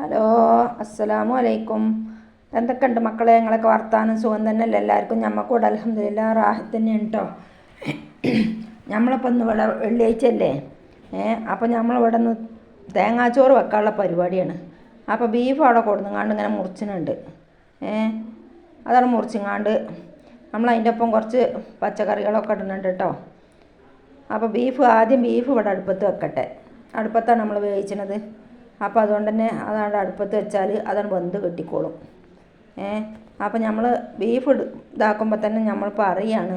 Hello അസ്സലാമു അലൈക്കും. എന്തൊക്കെയുണ്ട് മക്കളെ? ഞങ്ങളൊക്കെ വർത്താനം സുഖം തന്നെയല്ലേ? എല്ലാവർക്കും ഞമ്മക്കൂടെ അലഹമില്ല റാഹത്ത് തന്നെയാണ് കേട്ടോ നമ്മളിപ്പോൾ ഇന്ന് ഇവിടെ വെള്ളിയാഴ്ച അല്ലേ ഏ അപ്പോൾ നമ്മളിവിടെ നിന്ന് തേങ്ങാച്ചോറ് വെക്കാനുള്ള പരിപാടിയാണ്. അപ്പോൾ ബീഫ് അവിടെ കൊടുങ്ങാണ്ട് ഇങ്ങനെ മുറിച്ചിനുണ്ട്. ഏ അതവിടെ മുറിച്ചിങ്ങാണ്ട് നമ്മൾ അതിന്റെ ഒപ്പം കുറച്ച് പച്ചക്കറികളൊക്കെ ഇടുന്നുണ്ട് കേട്ടോ അപ്പോൾ ബീഫ് ആദ്യം ബീഫ് ഇവിടെ അടുപ്പത്ത് വെക്കട്ടെ. അടുപ്പത്താണ് നമ്മൾ വേവിച്ചണത്. അപ്പോൾ അതുകൊണ്ട് തന്നെ അതാണ് അടുപ്പത്ത് വെച്ചാൽ അതാണ് വെന്ത് കെട്ടിക്കോളും. ഏ അപ്പോൾ നമ്മൾ ബീഫ് ഇതാക്കുമ്പോൾ തന്നെ നമ്മൾ പറയാണ്.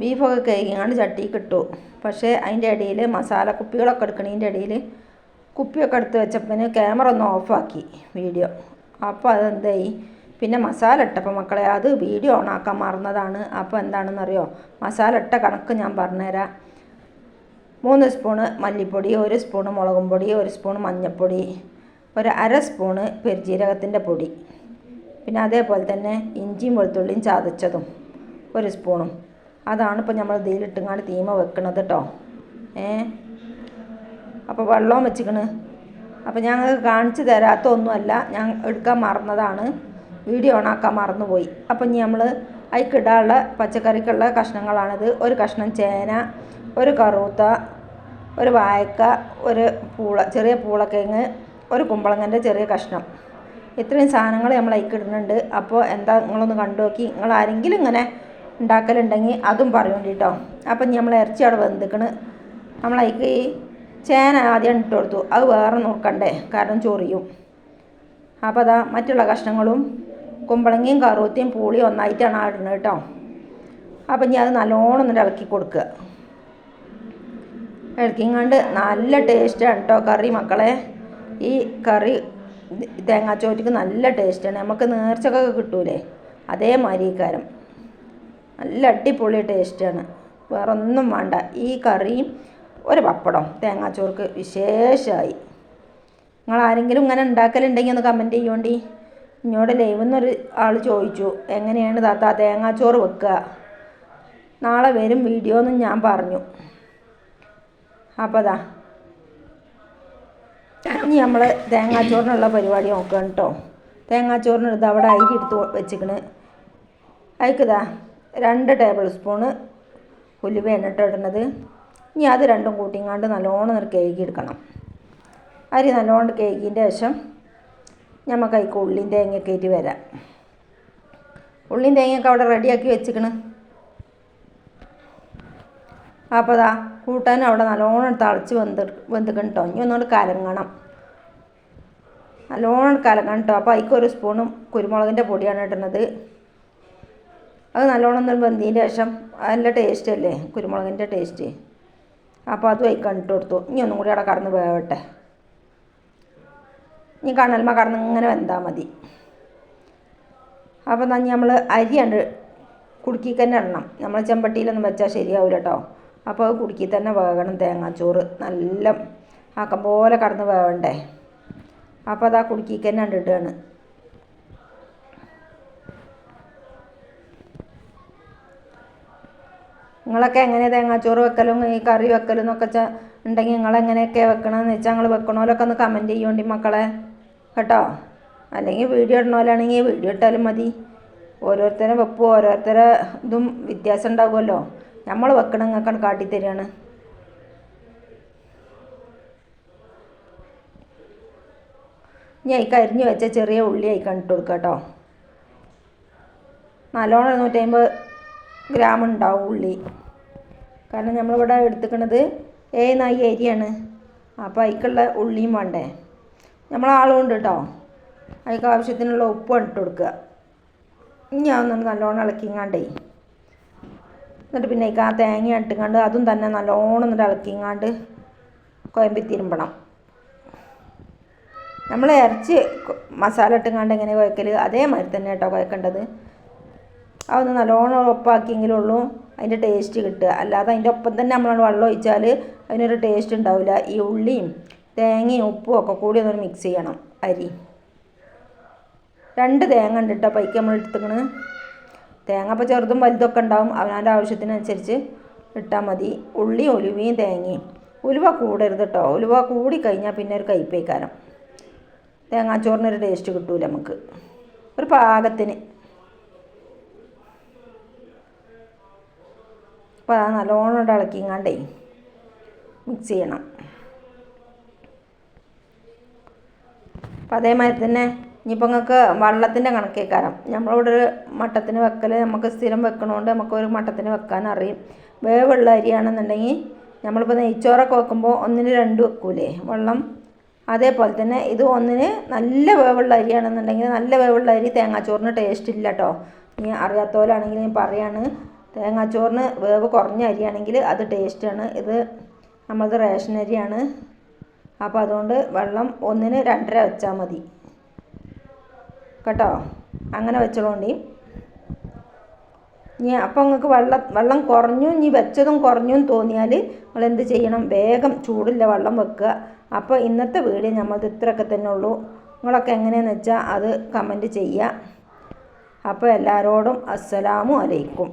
ബീഫൊക്കെ കഴിക്കാണ്ട് ചട്ടി ഇട്ടു. പക്ഷേ അതിന്റെ ഇടയിൽ മസാല കുപ്പികളൊക്കെ എടുക്കണതിന്റെ ഇടയിൽ കുപ്പിയൊക്കെ എടുത്ത് വെച്ചപ്പോൾ ക്യാമറ ഒന്ന് ഓഫാക്കി വീഡിയോ അപ്പോൾ അതെന്തായി പിന്നെ മസാല ഇട്ടപ്പോൾ മക്കളെ അത് വീഡിയോ ഓണാക്കാൻ മറന്നതാണ്. അപ്പോൾ എന്താണെന്നറിയോ? മസാല ഇട്ട കണക്ക് ഞാൻ പറഞ്ഞുതരാം. മൂന്ന് സ്പൂണ് മല്ലിപ്പൊടി ഒരു സ്പൂണ് മുളകും പൊടി ഒരു സ്പൂൺ മഞ്ഞൾപ്പൊടി ഒരു അര സ്പൂണ് പെരുജീരകത്തിന്റെ പൊടി. പിന്നെ അതേപോലെ തന്നെ ഇഞ്ചിയും വെളുത്തുള്ളിയും ചതച്ചതും ഒരു സ്പൂണും. അതാണ് ഇപ്പോൾ നമ്മൾ ഇതിലിട്ടുങ്ങാണ്ട് തീമ വെക്കണത് കേട്ടോ ഏ? അപ്പോൾ വെള്ളവും വെച്ചിക്കണ്. അപ്പോൾ ഞങ്ങൾ കാണിച്ചു തരാത്ത ഒന്നുമല്ല ഞാൻ എടുക്കാൻ മറന്നതാണ്. വീഡിയോ ഓണാക്കാൻ മറന്നുപോയി. അപ്പോൾ ഇനി നമ്മൾ അതിക്കിടാനുള്ള പച്ചക്കറിക്കുള്ള കഷ്ണങ്ങളാണിത്. ഒരു കഷ്ണം ചേന ഒരു കറൂത്ത ഒരു വായക്ക ഒരു പൂള ചെറിയ പൂളക്കിഴങ്ങ് ഒരു കുമ്പളങ്ങന്റെ ചെറിയ കഷ്ണം. ഇത്രയും സാധനങ്ങൾ നമ്മൾ ഇടുന്നുണ്ട്. അപ്പോൾ എന്താ നിങ്ങളൊന്ന് കണ്ടു നോക്കി. നിങ്ങൾ ആരെങ്കിലും ഇങ്ങനെ ഉണ്ടാക്കലുണ്ടെങ്കിൽ അതും പറയൂണ്ടി കേട്ടോ. അപ്പം നമ്മൾ ഇറച്ചി അവിടെ വെന്തിക്കണ്. നമ്മൾ അതിക്ക് ഈ ചേന ആദ്യം ഇട്ട് കൊടുത്തു. അത് വേറെ നോക്കണ്ടേ. കാരണം ചൊറിയും. അപ്പോൾ അതാ മറ്റുള്ള കഷ്ണങ്ങളും കുമ്പളങ്ങയും കറുവത്തിയും പൂളിയും ഒന്നായിട്ടാണ് ആ ഇടുന്നത് കേട്ടോ. അപ്പം ഇനി അത് നല്ലോണം ഒന്ന് ഇളക്കി കൊടുക്കുക. ഇളക്കിങ്ങാണ്ട് നല്ല ടേസ്റ്റാണ് കേട്ടോ കറി മക്കളെ. ഈ കറി തേങ്ങാച്ചോറ്റിക്ക് നല്ല ടേസ്റ്റാണ് നമുക്ക് നേർച്ചക്കൊക്കെ കിട്ടൂലേ. അതേമാതിരി കാരം. നല്ല അടിപൊളി ടേസ്റ്റാണ് വേറെ ഒന്നും വേണ്ട. ഈ കറിയും ഒരു പപ്പടം തേങ്ങാച്ചോർക്ക് വിശേഷമായി നിങ്ങൾ ആരെങ്കിലും ഇങ്ങനെ ഉണ്ടാക്കലുണ്ടെങ്കിൽ ഒന്ന് കമന്റ് ചെയ്യോണ്ടി. ഇങ്ങോട്ട് ലൈവെന്നൊരു ആൾ ചോദിച്ചു എങ്ങനെയാണ് താത്ത തേങ്ങാച്ചോറ് വെക്കുക? നാളെ വരും വീഡിയോ എന്ന് ഞാൻ പറഞ്ഞു. അപ്പോൾ അതാ ഇനി നമ്മൾ തേങ്ങാച്ചോറിനുള്ള പരിപാടി നോക്കണം കേട്ടോ തേങ്ങാച്ചോറിന് എടുത്ത് അവിടെ അരി എടുത്ത് വെച്ചിക്കണ്. അയക്കതാ രണ്ട് ടേബിൾ സ്പൂണ് ഉലുവയാണ് കേട്ടോ ഇടുന്നത്. ഇനി അത് രണ്ടും കൂട്ടിങ്ങാണ്ട് നല്ലോണം ഒരു കേക്ക് എടുക്കണം. അരി നല്ലോണം കേക്കിന്റെ ശേഷം നമുക്ക് അതിക്ക് ഉള്ളിയും തേങ്ങയൊക്കെ ആയിട്ട് വരാം. ഉള്ളിന്റെ തേങ്ങയൊക്കെ അവിടെ റെഡിയാക്കി വെച്ചിക്കണ്. അപ്പോൾ അതാ കൂട്ടാൻ അവിടെ നല്ലോണം തളച്ച് വെന്ത് വെന്തിക്കണം കേട്ടോ ഇനി ഒന്നുകൊണ്ട് കലങ്ങണം. നല്ലോണം കലങ്ങണം കേട്ടോ അപ്പോൾ അതിക്ക് ഒരു സ്പൂണും കുരുമുളകിന്റെ പൊടിയാണ് ഇടുന്നത്. അത് നല്ലോണം ഒന്ന് വെന്തതിന്റെ ശേഷം നല്ല ടേസ്റ്റ് അല്ലേ? കുരുമുളകിന്റെ ടേസ്റ്റ് അപ്പോൾ അതും അതിൽ കണ്ടിട്ട് കൊടുത്തു. ഇനി ഒന്നും കൂടി അവിടെ കടന്ന് വേവട്ടെ. ഇനി കണ്ണൽമ കടന്ന് ഇങ്ങനെ വെന്താൽ മതി. അപ്പോൾ എന്നാൽ നമ്മൾ അരിയാണ് കുടുക്കി തന്നെ ഇടണം. നമ്മൾ ചെമ്പട്ടിയിലൊന്നും വെച്ചാൽ ശരിയാവില്ല കേട്ടോ അപ്പോൾ അത് കുടുക്കി തന്നെ വേകണം തേങ്ങാച്ചോറ്. നല്ല ആക്കം പോലെ കടന്ന് വേവണ്ടേ. അപ്പോൾ ആ കുടുക്കി തന്നെ കണ്ടിട്ടാണ്. നിങ്ങളൊക്കെ എങ്ങനെ തേങ്ങാച്ചോറ് വെക്കലും ഈ കറി വെക്കലും എന്നൊക്കെ വെച്ചാൽ ഉണ്ടെങ്കിൽ നിങ്ങൾ എങ്ങനെയൊക്കെ വെക്കണമെന്ന് വെച്ചാൽ നിങ്ങൾ വെക്കണമല്ലൊക്കെ ഒന്ന് കമന്റ് ചെയ്യുകൊണ്ട് മക്കളെ. കേട്ടോ? അല്ലെങ്കിൽ വീഡിയോ ഇടണമല്ലാണെങ്കിൽ വീഡിയോ ഇട്ടാലും മതി. ഓരോരുത്തരെ വെപ്പും ഓരോരുത്തരെ ഇതും വ്യത്യാസം ഉണ്ടാകുമല്ലോ നമ്മൾ വെക്കണങ്ങൾക്കാണ് കാട്ടിത്തരികയാണ് ഇനി അതിക്ക് അരിഞ്ഞ് വെച്ച ചെറിയ ഉള്ളി അതിക്കാൻ ഇട്ട് കൊടുക്കുക കേട്ടോ നല്ലോണം നൂറ്റമ്പത് ഗ്രാം ഉണ്ടാവും ഉള്ളി. കാരണം നമ്മളിവിടെ എടുത്തുക്കണത് ഏ നായി അരിയാണ്. അപ്പോൾ അതിക്കുള്ള ഉള്ളിയും വേണ്ടേ. നമ്മൾ ആളുകൊണ്ട് കേട്ടോ അതിക്ക് ആവശ്യത്തിനുള്ള ഉപ്പ് ഇട്ട് കൊടുക്കുക. ഇനി അതൊന്നും നല്ലോണം ഇളക്കിങ്ങാണ്ടേ. എന്നിട്ട് പിന്നെ ആ തേങ്ങ ഇട്ടുകൊണ്ട് അതും തന്നെ നല്ലോണം എന്നിട്ട് ഇളക്കിങ്ങാണ്ട് കുഴമ്പി തിരുമ്പണം നമ്മൾ ഇറച്ചി മസാല ഇട്ടുകൊണ്ട് എങ്ങനെ കുഴക്കൽ അതേമാതിരി തന്നെ കേട്ടോ കുഴക്കേണ്ടത്. അതൊന്ന് നല്ലോണം ഒപ്പാക്കിയെങ്കിലേ ഉള്ളൂ അതിന്റെ ടേസ്റ്റ് കിട്ടുക. അല്ലാതെ അതിന്റെ ഒപ്പം തന്നെ നമ്മൾ വെള്ളം ഒഴിച്ചാൽ അതിനൊരു ടേസ്റ്റ് ഉണ്ടാവില്ല. ഈ ഉള്ളിയും തേങ്ങയും ഉപ്പും ഒക്കെ കൂടി ഒന്ന് മിക്സ് ചെയ്യണം അരി. രണ്ട് തേങ്ങ ഉണ്ട് കേട്ടോ പൈക്ക് നമ്മൾ എടുത്തുക്കണ് തേങ്ങ അപ്പോൾ ചെറുതും വലുതൊക്കെ ഉണ്ടാവും. അവനവന്റെ ആവശ്യത്തിനനുസരിച്ച് ഇട്ടാൽ മതി. ഉള്ളി ഒലുവയും തേങ്ങയും. ഉലുവ കൂടരുത് കേട്ടോ ഉലുവ കൂടി കഴിഞ്ഞാൽ പിന്നെ ഒരു കയ്പേക്കാരം തേങ്ങാച്ചോറിനൊരു ടേസ്റ്റ് കിട്ടൂല നമുക്ക്. ഒരു പാകത്തിന്. അപ്പോൾ അത് നല്ലോണം ഇളക്കിങ്ങാണ്ടേ മിക്സ് ചെയ്യണം. അപ്പം അതേമാതിരി തന്നെ ഇനിയിപ്പോൾ നിങ്ങൾക്ക് വെള്ളത്തിന്റെ കണക്കേക്കാരം. നമ്മളിവിടെ ഒരു മട്ടത്തിന് വെക്കൽ നമുക്ക് സ്ഥിരം വെക്കണോണ്ട് നമുക്ക് ഒരു മട്ടത്തിന് വെക്കാൻ അറിയും. വേവുള്ള അരിയാണെന്നുണ്ടെങ്കിൽ നമ്മളിപ്പോൾ നെയ്ച്ചോറൊക്കെ വെക്കുമ്പോൾ ഒന്നിന് രണ്ട് വെക്കൂലേ വെള്ളം. അതേപോലെ തന്നെ ഇത് ഒന്നിന് നല്ല വേവുള്ള അരിയാണെന്നുണ്ടെങ്കിൽ നല്ല വേവുള്ള അരി തേങ്ങാച്ചോറിന് ടേസ്റ്റ് ഇല്ല കേട്ടോ ഇനി അറിയാത്തവരാണെങ്കിൽ ഞാൻ പറയാണ് തേങ്ങാച്ചോറിന് വേവ് കുറഞ്ഞ അരിയാണെങ്കിൽ അത് ടേസ്റ്റാണ് ഇത് നമ്മളത് റേഷൻ അരിയാണ്. അപ്പോൾ അതുകൊണ്ട് വെള്ളം ഒന്നിന് രണ്ടര വെച്ചാൽ മതി. കേട്ടോ? അങ്ങനെ വെച്ചതുകൊണ്ട് ഇനി അപ്പം നിങ്ങൾക്ക് വെള്ളം വെള്ളം കുറഞ്ഞു ഇനി വെച്ചതും കുറഞ്ഞു എന്ന് തോന്നിയാൽ നിങ്ങൾ എന്ത് ചെയ്യണം? വേഗം ചൂടില്ല വെള്ളം വെക്കുക. അപ്പോൾ ഇന്നത്തെ വീഡിയോ നമ്മളത് ഇത്രയൊക്കെ തന്നെ ഉള്ളൂ. നിങ്ങളൊക്കെ എങ്ങനെയാണെന്ന് വെച്ചാൽ അത് കമന്റ് ചെയ്യുക. അപ്പോൾ എല്ലാവരോടും അസ്സലാമു അലൈക്കും.